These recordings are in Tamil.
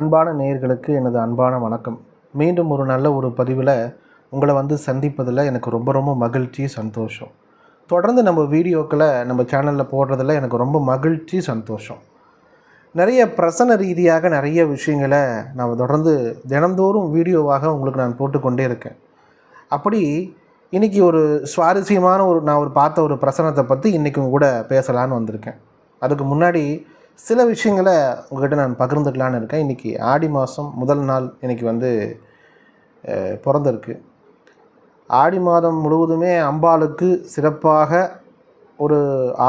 அன்பான நேயர்களுக்கு எனது அன்பான வணக்கம். மீண்டும் ஒரு நல்ல ஒரு பதிவில் உங்களை வந்து சந்திப்பதில் எனக்கு ரொம்ப ரொம்ப மகிழ்ச்சி சந்தோஷம். தொடர்ந்து நம்ம வீடியோக்களை நம்ம சேனலில் போடுறதில் எனக்கு ரொம்ப மகிழ்ச்சி சந்தோஷம். நிறைய பிரசன ரீதியாக நிறைய விஷயங்களை நான் தொடர்ந்து தினந்தோறும் வீடியோவாக உங்களுக்கு நான் போட்டுக்கொண்டே இருக்கேன். அப்படி இன்றைக்கி ஒரு சுவாரஸ்யமான ஒரு நான் ஒரு பார்த்த ஒரு பிரசனத்தை பற்றி இன்றைக்கும் கூட பேசலான்னு வந்திருக்கேன். அதுக்கு முன்னாடி சில விஷயங்களை உங்கள்கிட்ட நான் பகிர்ந்துக்கலான்னு இருக்கேன். இன்றைக்கி ஆடி மாதம் முதல் நாள் இன்றைக்கி வந்து பிறந்திருக்கு. ஆடி மாதம் முழுவதுமே அம்பாளுக்கு சிறப்பாக ஒரு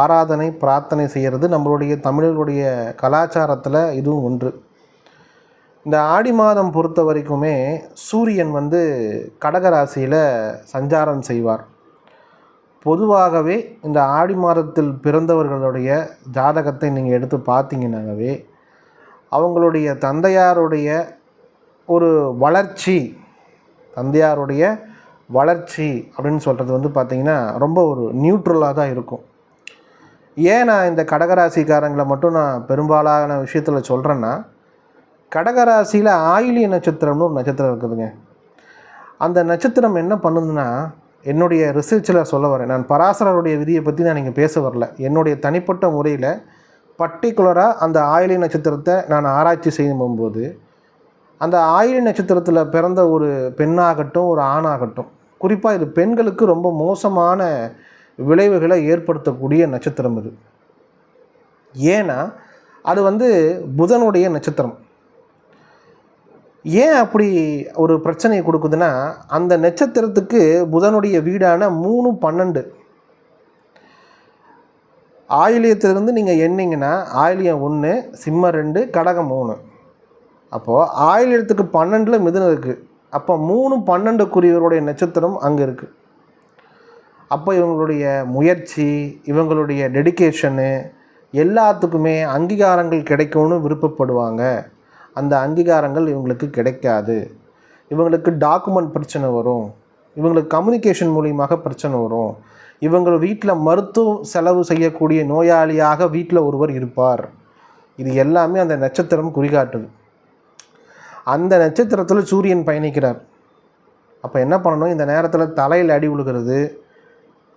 ஆராதனை பிரார்த்தனை செய்கிறது நம்மளுடைய தமிழர்களுடைய கலாச்சாரத்தில் இதுவும் ஒன்று. இந்த ஆடி மாதம் பொறுத்த வரைக்குமே சூரியன் வந்து கடகராசியில் சஞ்சாரம் செய்வார். பொதுவாகவே இந்த ஆடி மாதத்தில் பிறந்தவர்களுடைய ஜாதகத்தை நீங்கள் எடுத்து பார்த்தீங்கன்னாகவே அவங்களுடைய தந்தையாருடைய ஒரு வளர்ச்சி தந்தையாருடைய வளர்ச்சி அப்படின்னு சொல்கிறது வந்து பார்த்திங்கன்னா ரொம்ப ஒரு நியூட்ரலாக தான் இருக்கும். ஏன் நான் இந்த கடகராசிக்காரங்களை மட்டும் நான் பெரும்பாலான விஷயத்தில் சொல்கிறேன்னா கடகராசியில் ஆயிலிய நட்சத்திரம்னு ஒரு நட்சத்திரம் இருக்குதுங்க. அந்த நட்சத்திரம் என்ன பண்ணுதுன்னா என்னுடைய ரிசர்ச்சில் சொல்ல வரேன். நான் பராசரருடைய விதியை பற்றி நான் இங்கே பேச வரல. என்னுடைய தனிப்பட்ட முறையில் பர்டிகுலராக அந்த ஆயிலி நட்சத்திரத்தை நான் ஆராய்ச்சி செய்யும்போது அந்த ஆயிலி நட்சத்திரத்தில் பிறந்த ஒரு பெண்ணாகட்டும் ஒரு ஆணாகட்டும் குறிப்பாக இது பெண்களுக்கு ரொம்ப மோசமான விளைவுகளை ஏற்படுத்தக்கூடிய நட்சத்திரம் இது ஏன்னா அது வந்து புதனுடைய நட்சத்திரம். ஏன் அப்படி ஒரு பிரச்சனையை கொடுக்குதுன்னா அந்த நட்சத்திரத்துக்கு புதனுடைய வீடான மூணு பன்னெண்டு. ஆயிலியத்திலிருந்து நீங்கள் எண்ணிங்கன்னா ஆயிலியம் ஒன்று சிம்ம ரெண்டு கடகம் மூணு. அப்போது ஆயிலியத்துக்கு பன்னெண்டில் மிதுனம் இருக்குது அப்போ மூணு பன்னெண்டுக்குரியவருடைய நட்சத்திரம் அங்கே இருக்குது அப்போ இவங்களுடைய முயற்சி இவங்களுடைய டெடிகேஷனு எல்லாத்துக்குமே அங்கீகாரங்கள் கிடைக்கும்னு விருப்பப்படுவாங்க. அந்த அங்கீகாரங்கள் இவங்களுக்கு கிடைக்காது. இவங்களுக்கு டாக்குமெண்ட் பிரச்சனை வரும். இவங்களுக்கு கம்யூனிகேஷன் மூலியமாக பிரச்சனை வரும். இவங்க வீட்டில் மருத்துவ செலவு செய்யக்கூடிய நோயாளியாக வீட்டில் ஒருவர் இருப்பார். இது எல்லாமே அந்த நட்சத்திரம் குறிகாட்டுது. அந்த நட்சத்திரத்தில் சூரியன் பயணிக்கிறார். அப்போ என்ன பண்ணணும்? இந்த நேரத்தில் தலையில் அடி விழுகிறது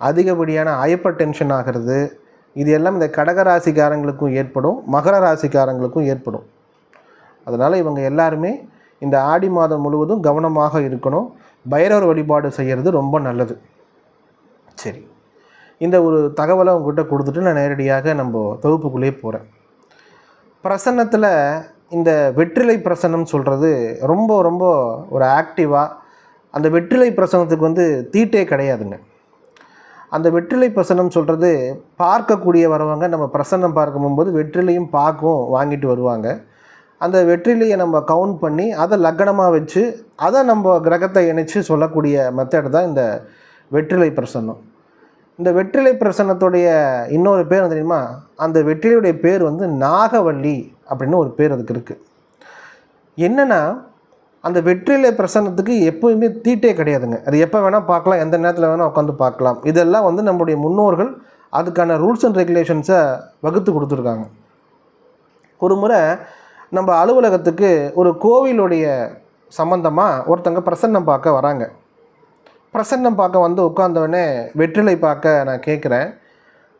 அதிகப்படியான ஹைப்பர் டென்ஷன் ஆகிறது. இது எல்லாம் இந்த கடகராசிக்காரங்களுக்கும் ஏற்படும் மகர ராசிக்காரங்களுக்கும் ஏற்படும். அதனால் இவங்க எல்லாருமே இந்த ஆடி மாதம் முழுவதும் கவனமாக இருக்கணும். பைரவர் வழிபாடு செய்கிறது ரொம்ப நல்லது. சரி. இந்த ஒரு தகவலை உங்கள்கிட்ட கொடுத்துட்டு நான் நேரடியாக நம்ம தொகுப்புக்குள்ளேயே போகிறேன் பிரசன்னத்தில் இந்த வெற்றிலை பிரசனம் சொல்கிறது ரொம்ப ரொம்ப ஒரு ஆக்டிவாக அந்த வெற்றிலை பிரசனத்துக்கு வந்து தீட்டே கிடையாதுங்க. அந்த வெற்றிலை பிரசன்னம் சொல்கிறது பார்க்கக்கூடிய வரவங்க நம்ம பிரசன்னம் பார்க்கும்போது வெற்றிலையும் பாக்கும் வாங்கிட்டு வருவாங்க. அந்த வெற்றிலையை நம்ம கவுண்ட் பண்ணி அதை லக்கணமாக வச்சு அதை நம்ம கிரகத்தை இணைச்சி சொல்லக்கூடிய மெத்தட் தான் இந்த வெற்றிலை பிரசன்னம். இந்த வெற்றிலை பிரசன்னத்துடைய இன்னொரு பேர் வந்து தெரியுமா? அந்த வெற்றிலையுடைய பேர் வந்து நாகவள்ளி அப்படின்னு ஒரு பேர் அதுக்கு இருக்குது என்னென்னா அந்த வெற்றிலை பிரசன்னத்துக்கு எப்போயுமே தீட்டே கிடையாதுங்க. அது எப்போ வேணால் பார்க்கலாம் எந்த நேரத்தில் வேணால் உட்காந்து பார்க்கலாம். இதெல்லாம் வந்து நம்முடைய முன்னோர்கள் அதுக்கான ரூல்ஸ் அண்ட் ரெகுலேஷன்ஸை வகுத்து கொடுத்துருக்காங்க. ஒரு முறை நம்ம அலுவலகத்துக்கு ஒரு கோவிலுடைய சம்மந்தமாக ஒருத்தங்க பிரசன்னம் பார்க்க வராங்க. பிரசன்னம் பார்க்க வந்து உட்காந்தவொடனே வெற்றிலை பார்க்க நான் கேட்குறேன்.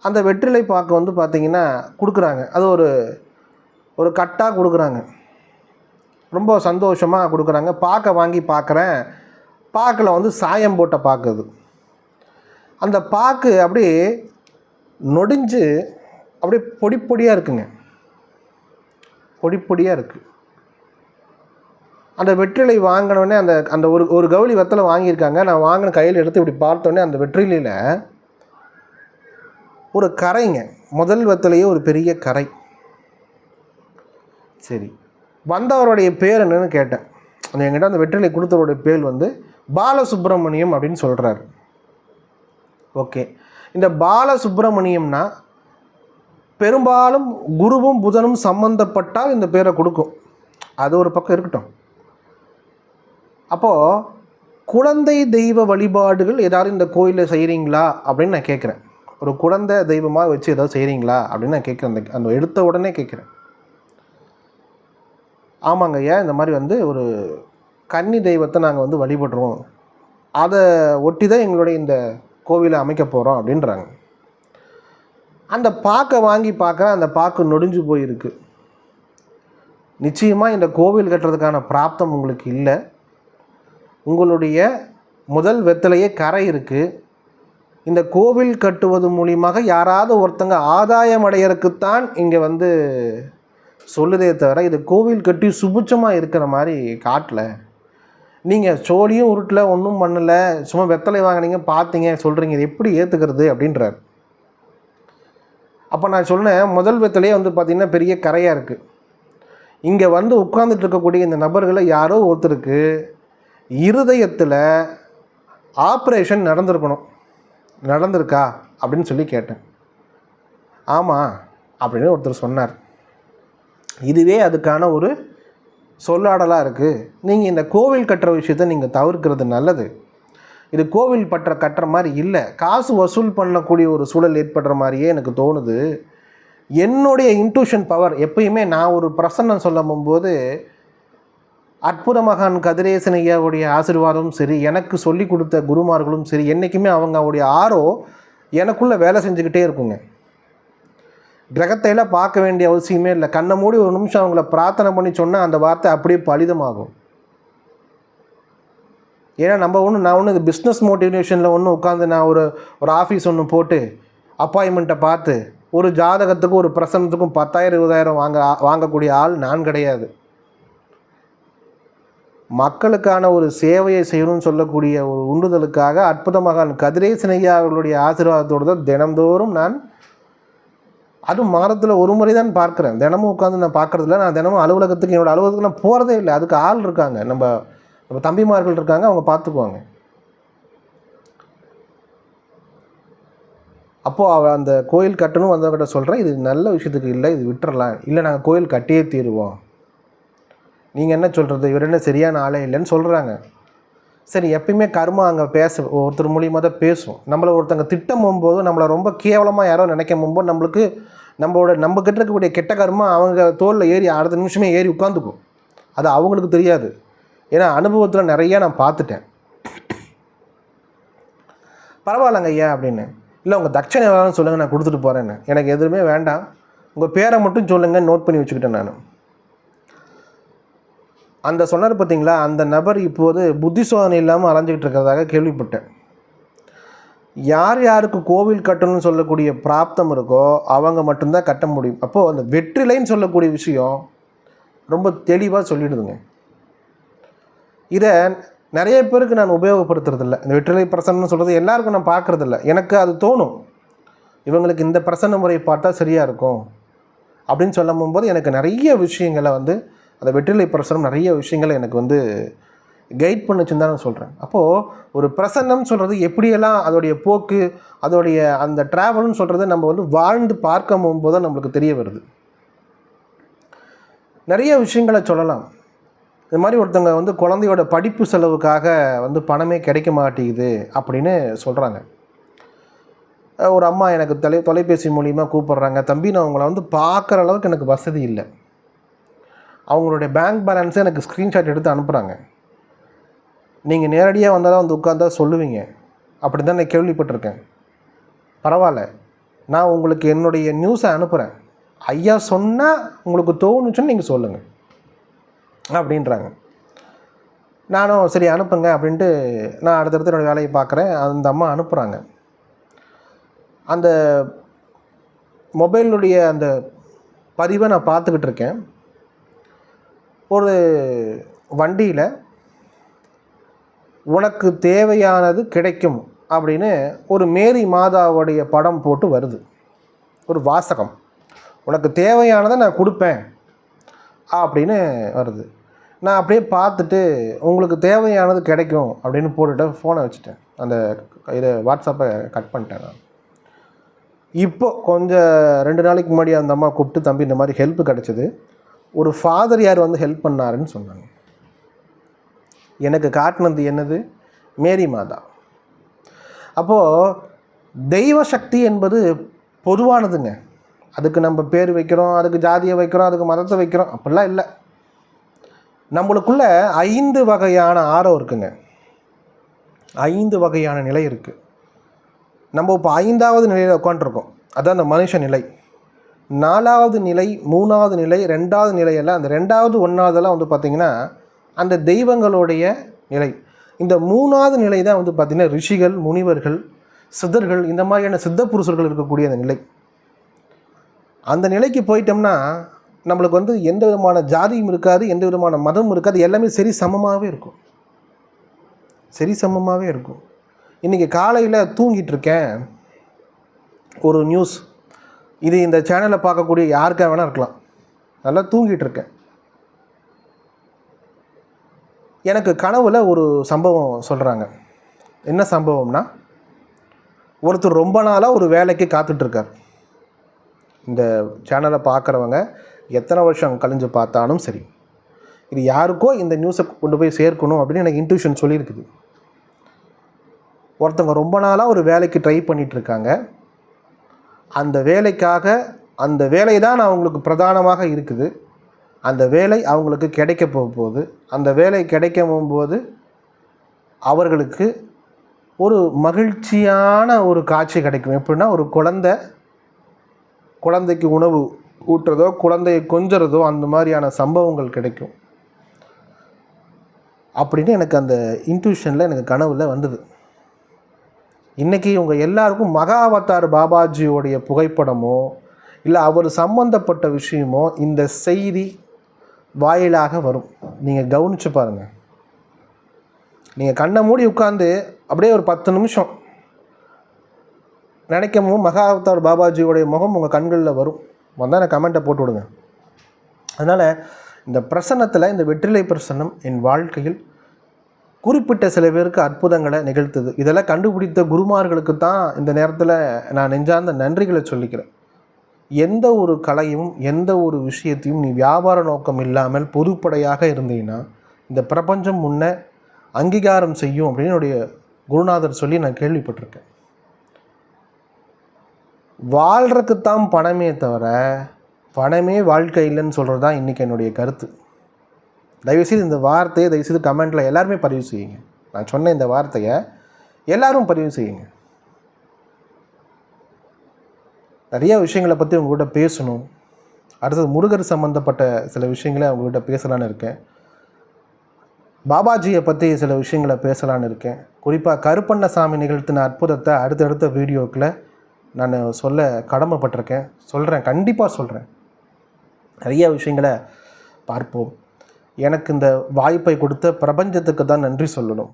அந்த வெற்றிலை பார்க்க வந்து பார்த்திங்கன்னா கொடுக்குறாங்க. அது ஒரு ஒரு கட்டாக கொடுக்குறாங்க. ரொம்ப சந்தோஷமாக கொடுக்குறாங்க. பார்க்க வாங்கி பார்க்குறேன். பாக்கில் வந்து சாயம் போட்ட பாக்குது அந்த பாக்கு அப்படியே நொடிஞ்சு அப்படியே பொடி பொடியாக இருக்குங்க. பொடி பொடியாக இருக்குது அந்த வெற்றிலை வாங்கினோடனே அந்த அந்த ஒரு ஒரு கவுளி வெத்தலை வாங்கியிருக்காங்க. நான் வாங்கின கையில் எடுத்து இப்படி பார்த்தோன்னே அந்த வெற்றிலையில் ஒரு கரைங்க. முதல் வெத்தலையே ஒரு பெரிய கரை. சரி. வந்தவருடைய பேர் என்னன்னு கேட்டேன். அந்த எங்கிட்ட அந்த வெற்றிலை கொடுத்தவருடைய பேர் வந்து பாலசுப்ரமணியம் அப்படின்னு சொல்கிறாரு ஓகே. இந்த பாலசுப்ரமணியம்னா பெரும்பாலும் குருவும் புதனும் சம்பந்தப்பட்டால் இந்த பேரை கொடுக்கும். அது ஒரு பக்கம் இருக்கட்டும். அப்போது குழந்தை தெய்வ வழிபாடுகள் ஏதாவது இந்த கோயிலில் செய்கிறீங்களா அப்படின்னு நான் கேட்குறேன். ஒரு குழந்தை தெய்வமாக வச்சு ஏதாவது செய்கிறீங்களா அப்படின்னு நான் கேட்குறேன். அந்த அந்த எடுத்த உடனே கேட்குறேன். ஆமாங்க ஐயா இந்த மாதிரி வந்து ஒரு கன்னி தெய்வத்தை நாங்கள் வந்து வழிபடுறோம். அதை ஒட்டி தான் எங்களுடைய இந்த கோவிலை அமைக்க போகிறோம் அப்படின்றாங்க. அந்த பாக்கை வாங்கி பார்க்குறேன் அந்த பாக்கு நொடிஞ்சு போயிருக்கு. நிச்சயமாக இந்த கோவில் கட்டுறதுக்கான பிராப்தம் உங்களுக்கு இல்லை. உங்களுடைய முதல் வெத்தலையே கரை இருக்குது இந்த கோவில் கட்டுவது மூலியமாக யாராவது ஒருத்தங்க ஆதாயம் அடையறதுக்குத்தான் இங்கே வந்து சொல்லுதே தவிர இது கோவில் கட்டி சுபிட்சமாக இருக்கிற மாதிரி காட்டல. நீங்கள் சோழியும் உருட்டில் ஒன்றும் பண்ணலை சும்மா வெத்தலை வாங்கினீங்க பார்த்தீங்க சொல்கிறீங்க இது எப்படி ஏற்றுக்கிறது அப்படின்றார். அப்போ நான் சொன்னேன் முதல் விதத்துலேயே வந்து பார்த்திங்கன்னா பெரிய கரையாக இருக்குது இங்கே வந்து உட்கார்ந்துட்டு இருக்கக்கூடிய இந்த நபர்களை யாரோ ஒருத்தருக்கு இருதயத்தில் ஆப்ரேஷன் நடந்திருக்கணும். நடந்திருக்கா? அப்படின்னு சொல்லி கேட்டேன். ஆமாம் அப்படின்னு ஒருத்தர் சொன்னார். இதுவே அதுக்கான ஒரு சொல்லாடலாக இருக்குது நீங்கள் இந்த கோவில் கட்டுற விஷயத்தை நீங்கள் தவிர்க்கிறது நல்லது. இது கோவில் பற்ற கட்டுற மாதிரி இல்லை. காசு வசூல் பண்ணக்கூடிய ஒரு சூழல் ஏற்படுற மாதிரியே எனக்கு தோணுது. என்னுடைய இன்ட்யூஷன் பவர் எப்பயுமே நான் ஒரு பிரசன்னம் சொல்லும் போது அற்புத மகான் கதிரேசன் ஐயாவுடைய ஆசிர்வாதமும் சரி எனக்கு சொல்லி கொடுத்த குருமார்களும் சரி என்றைக்குமே அவங்க அவருடைய ஆரோ எனக்குள்ளே வேலை செஞ்சுக்கிட்டே இருக்குங்க. கிரகத்தையெல்லாம் பார்க்க வேண்டிய அவசியமே இல்லை. கண்ணை மூடி ஒரு நிமிஷம் அவங்கள பிரார்த்தனை பண்ணி சொன்னால் அந்த வார்த்தை அப்படியே பலிதமாகும். ஏன்னா நம்ம ஒன்று நான் ஒன்று இது பிஸ்னஸ் மோட்டிவேஷனில் ஒன்று உட்காந்து நான் ஒரு ஒரு ஆஃபீஸ் ஒன்று போட்டு அப்பாயின்மெண்ட்டை பார்த்து ஒரு ஜாதகத்துக்கும் ஒரு பிரசனத்துக்கும் பத்தாயிரம் இருபதாயிரம் வாங்க வாங்கக்கூடிய ஆள் நான் கிடையாது. மக்களுக்கான ஒரு சேவையை செய்யணும்னு சொல்லக்கூடிய ஒரு உண்டுதலுக்காக அற்புத மகான் கதிரேசன் ஐயா அவர்களுடைய ஆசீர்வாதத்தோடு தான் தினந்தோறும் நான் அதுவும் மாதத்தில் ஒரு முறை தான் பார்க்குறேன். தினமும் உட்காந்து நான் பார்க்குறதில்ல. நான் தினமும் அலுவலகத்துக்கு என்னோடய அலுவலகத்துக்கு நான் போகிறதே இல்லை. அதுக்கு ஆள் இருக்காங்க. நம்ம நம்ம தம்பிமார்கள் இருக்காங்க அவங்க பார்த்துக்குவாங்க. அப்போது அவள் அந்த கோயில் கட்டணும் வந்தவங்கிட்ட சொல்கிறேன் இது நல்ல விஷயத்துக்கு இல்லை இது விட்டுறலாம். இல்லை நாங்கள் கோயில் கட்டியே தீருவோம். நீங்கள் என்ன சொல்கிறது இவர் என்ன சரியான ஆளே இல்லைன்னு சொல்கிறாங்க சரி எப்பயுமே கர்மா அங்கே பேச ஒருத்தர் மூலியமாக தான் பேசும். நம்மளை ஒருத்தங்க திட்டம் போகும்போது நம்மளை ரொம்ப கேவலமாக யாரோ நினைக்கும் போது நம்மளுக்கு நம்மளோட நம்ம கிட்ட இருக்கக்கூடிய கெட்ட கர்மா அவங்க தோலில் ஏறி அடுத்த நிமிஷமே ஏறி உட்காந்துக்கும். அது அவங்களுக்கு தெரியாது. ஏன்னா அனுபவத்தில் நிறையா நான் பார்த்துட்டேன். பரவாயில்லங்க ஐயா அப்படின்னு. இல்லை உங்கள் தட்சணை எவ்வளோன்னு சொல்லுங்கள் நான் கொடுத்துட்டு போகிறேன்னு எனக்கு எதுவுமே வேண்டாம். உங்கள் பேரை மட்டும் சொல்லுங்கள் நோட் பண்ணி வச்சுக்கிட்டேன் நான். அந்த சொன்னார் பார்த்தீங்களா அந்த நபர் இப்போது புத்தி சோதனை இல்லாமல் அலைஞ்சிக்கிட்டு இருக்கிறதாக கேள்விப்பட்டேன். யார் யாருக்கு கோவில் கட்டணும்னு சொல்லக்கூடிய பிராப்தம் இருக்கோ அவங்க மட்டும்தான் கட்ட முடியும். அப்போது அந்த வெற்றிலைன்னு சொல்லக்கூடிய விஷயம் ரொம்ப தெளிவாக சொல்லிடுதுங்க. இதை நிறைய பேருக்கு நான் உபயோகப்படுத்துறதில்ல. இந்த வெற்றிலை பிரசன்னு சொல்கிறது எல்லாருக்கும் நான் பார்க்குறதில்ல. எனக்கு அது தோணும். இவங்களுக்கு இந்த பிரசன்ன முறை பார்த்தா சரியாக இருக்கும். அப்படின்னு சொல்லும் போது எனக்கு நிறைய விஷயங்களை வந்து அந்த வெற்றிலை பிரசனம் நிறைய விஷயங்களை எனக்கு வந்து கைட் பண்ணுச்சுன்னு தான் நான் சொல்கிறேன் அப்போது ஒரு பிரசன்னம் சொல்கிறது எப்படியெல்லாம் அதோடைய போக்கு அதோடைய அந்த ட்ராவல்னு சொல்கிறது நம்ம வந்து வாழ்ந்து பார்க்க போகும்போது தான் நம்மளுக்கு தெரிய வருது. நிறைய விஷயங்களை சொல்லலாம். இந்த மாதிரி ஒருத்தவங்க வந்து குழந்தையோட படிப்பு செலவுக்காக வந்து பணமே கிடைக்க மாட்டேங்குது அப்படின்னு சொல்கிறாங்க ஒரு அம்மா எனக்கு தொலை தொலைபேசி மூலிமா கூப்பிட்றாங்க தம்பி நான் அவங்கள வந்து பார்க்குற அளவுக்கு எனக்கு வசதி இல்லை. அவங்களுடைய பேங்க் பேலன்ஸை எனக்கு ஸ்க்ரீன்ஷாட் எடுத்து அனுப்புகிறாங்க நீங்கள் நேரடியாக வந்தால் தான் வந்து உட்காந்தா சொல்லுவீங்க. அப்படி தான் நான் கேள்விப்பட்டிருக்கேன். பரவாயில்ல நான் உங்களுக்கு என்னுடைய நியூஸை அனுப்புகிறேன் ஐயா சொன்னால் உங்களுக்கு தோணுச்சுன்னு நீங்கள் சொல்லுங்கள் அப்படின்றாங்க. நானும் சரி அனுப்புங்க அப்படின்ட்டு நான் அடுத்தடுத்து என்னோடய வேலையை பார்க்குறேன். அந்த அம்மா அனுப்புகிறாங்க அந்த மொபைலுடைய அந்த பதிவை நான் பார்த்துக்கிட்டு இருக்கேன். ஒரு வண்டியில் உனக்கு தேவையானது கிடைக்கும் அப்படின்னு ஒரு மேரி மாதாவுடைய படம் போட்டு வருது. ஒரு வாசகம். உனக்கு தேவையானதை நான் கொடுப்பேன். அப்படின்னு வருது. நான் அப்படியே பார்த்துட்டு உங்களுக்கு தேவையானது கிடைக்கும் அப்படின்னு போட்டுட்டு ஃபோனை வச்சுட்டேன். அந்த இதை வாட்ஸ்அப்பை கட் பண்ணிட்டேன் நான். இப்போ கொஞ்சம் ரெண்டு நாளைக்கு முன்னாடி அந்த அம்மா கூப்பிட்டு தம்பி இந்த மாதிரி ஹெல்ப் கிடச்சிது. ஒரு ஃபாதர் யார் வந்து ஹெல்ப் பண்ணாருன்னு சொன்னாங்க. எனக்கு காட்டினது என்னது? மேரி மாதா. அப்போது தெய்வ சக்தி என்பது பொதுவானதுங்க. அதுக்கு நம்ம பேர் வைக்கிறோம் அதுக்கு ஜாதியை வைக்கிறோம் அதுக்கு மதத்தை வைக்கிறோம். அப்படிலாம் இல்லை. நம்மளுக்குள்ள ஐந்து வகையான ஆரம் இருக்குங்க. ஐந்து வகையான நிலை இருக்குது நம்ம இப்போ ஐந்தாவது நிலையில் உட்காண்ட்ருக்கோம் அதான் அந்த மனுஷ நிலை. நாலாவது நிலை மூணாவது நிலை ரெண்டாவது நிலையெல்லாம் அந்த ரெண்டாவது ஒன்றாவதெல்லாம் வந்து பார்த்திங்கன்னா அந்த தெய்வங்களுடைய நிலை. இந்த மூணாவது நிலை தான் வந்து பார்த்திங்கன்னா ரிஷிகள் முனிவர்கள் சித்தர்கள் இந்த மாதிரியான சித்த புருஷர்கள் இருக்கக்கூடிய அந்த நிலை. அந்த நிலைக்கு போயிட்டோம்னா நம்மளுக்கு வந்து எந்த விதமான ஜாதியும் இருக்காது எந்த விதமான மதமும் இருக்காது. எல்லாமே சரி சமமாகவே இருக்கும். சரி சமமாகவே இருக்கும். இன்றைக்கி காலையில் தூங்கிட்டு இருக்கேன் ஒரு நியூஸ் இது இந்த சேனலை பார்க்கக்கூடிய யாருக்கா வேணால் இருக்கலாம். நல்லா தூங்கிட்டு இருக்கேன் எனக்கு கனவில் ஒரு சம்பவம் சொல்கிறாங்க என்ன சம்பவம்னா ஒருத்தர் ரொம்ப நாளாக ஒரு வேலைக்கு காத்துட்ருக்கார் இந்த சேனலை பார்க்குறவங்க எத்தனை வருஷம் கழிஞ்சு பார்த்தாலும் சரி இது யாருக்கோ இந்த நியூஸை கொண்டு போய் சேர்க்கணும் அப்படின்னு எனக்கு இன்ட்யூஷன் சொல்லியிருக்குது. ஒருத்தவங்க ரொம்ப நாளாக ஒரு வேலைக்கு ட்ரை பண்ணிகிட்ருக்காங்க அந்த வேலைக்காக அந்த வேலை தான் அவங்களுக்கு பிரதானமாக இருக்குது. அந்த வேலை அவங்களுக்கு கிடைக்க போகும்போது அந்த வேலை கிடைக்க போகும்போது அவர்களுக்கு ஒரு மகிழ்ச்சியான ஒரு காட்சி கிடைக்கும். எப்படின்னா ஒரு குழந்தை குழந்தைக்கு உணவு ஊட்டுறதோ குழந்தையை கொஞ்சறதோ அந்த மாதிரியான சம்பவங்கள் கிடைக்கும். அப்படின்னு எனக்கு அந்த இன்ட்யூஷனில் எனக்கு கனவில் வந்தது. இன்றைக்கி இவங்க எல்லாருக்கும் மகாவதார் பாபாஜியோடைய புகைப்படமோ இல்லை அவர் சம்மந்தப்பட்ட விஷயமோ இந்த செய்தி வாயிலாக வரும். நீங்கள் கவனித்து பாருங்கள் நீங்கள் கண்ணை மூடி உட்காந்து அப்படியே ஒரு பத்து நிமிஷம் நினைக்கவும் மகாவதார் பாபாஜியோடைய முகம் உங்கள் கண்களில் வரும். வந்தால் நான் கமெண்ட்டை போட்டு விடுங்க. அதனால் இந்த பிரசன்னத்தில் இந்த வெற்றிலை பிரசன்னம் என் வாழ்க்கையில் குறிப்பிட்ட சில பேருக்கு அற்புதங்களை நிகழ்த்துது. இதெல்லாம் கண்டுபிடித்த குருமார்களுக்கு தான் இந்த நேரத்தில் நான் நெஞ்சார்ந்த நன்றிகளை சொல்லிக்கிறேன். எந்த ஒரு கலையும் எந்த ஒரு விஷயத்தையும் நீ வியாபார நோக்கம் இல்லாமல் பொதுப்படையாக இருந்தீங்கன்னா இந்த பிரபஞ்சம் முன்ன அங்கீகாரம் செய்யும் அப்படின்னு என்னுடைய குருநாதர் சொல்லி நான் கேள்விப்பட்டிருக்கேன். வாழ்கிறதுக்கு தான் பணமே தவிர பணமே வாழ்க்கை இல்லைன்னு சொல்கிறது தான் இன்றைக்கி என்னுடைய கருத்து. தயவுசெய்து இந்த வார்த்தையை தயவுசெய்து கமெண்ட்டில் எல்லாருமே பதிவு செய்யுங்க. நான் சொன்ன இந்த வார்த்தையை எல்லோரும் பதிவு செய்யுங்க. நிறைய விஷயங்களை பற்றி உங்கள்கிட்ட பேசணும். அடுத்தது முருகர் சம்மந்தப்பட்ட சில விஷயங்களை உங்கள்கிட்ட பேசலான்னு இருக்கேன். பாபாஜியை பற்றி சில விஷயங்களை பேசலான்னு இருக்கேன். குறிப்பாக கருப்பண்ண சாமி நிகழ்த்தின அற்புதத்தை அடுத்தடுத்த வீடியோக்களை நான் சொல்ல கடமைப்பட்டிருக்கேன். சொல்கிறேன் கண்டிப்பாக சொல்கிறேன் நிறைய விஷயங்களை பார்ப்போம். எனக்கு இந்த வாய்ப்பை கொடுத்த பிரபஞ்சத்துக்கு தான் நன்றி சொல்லணும்.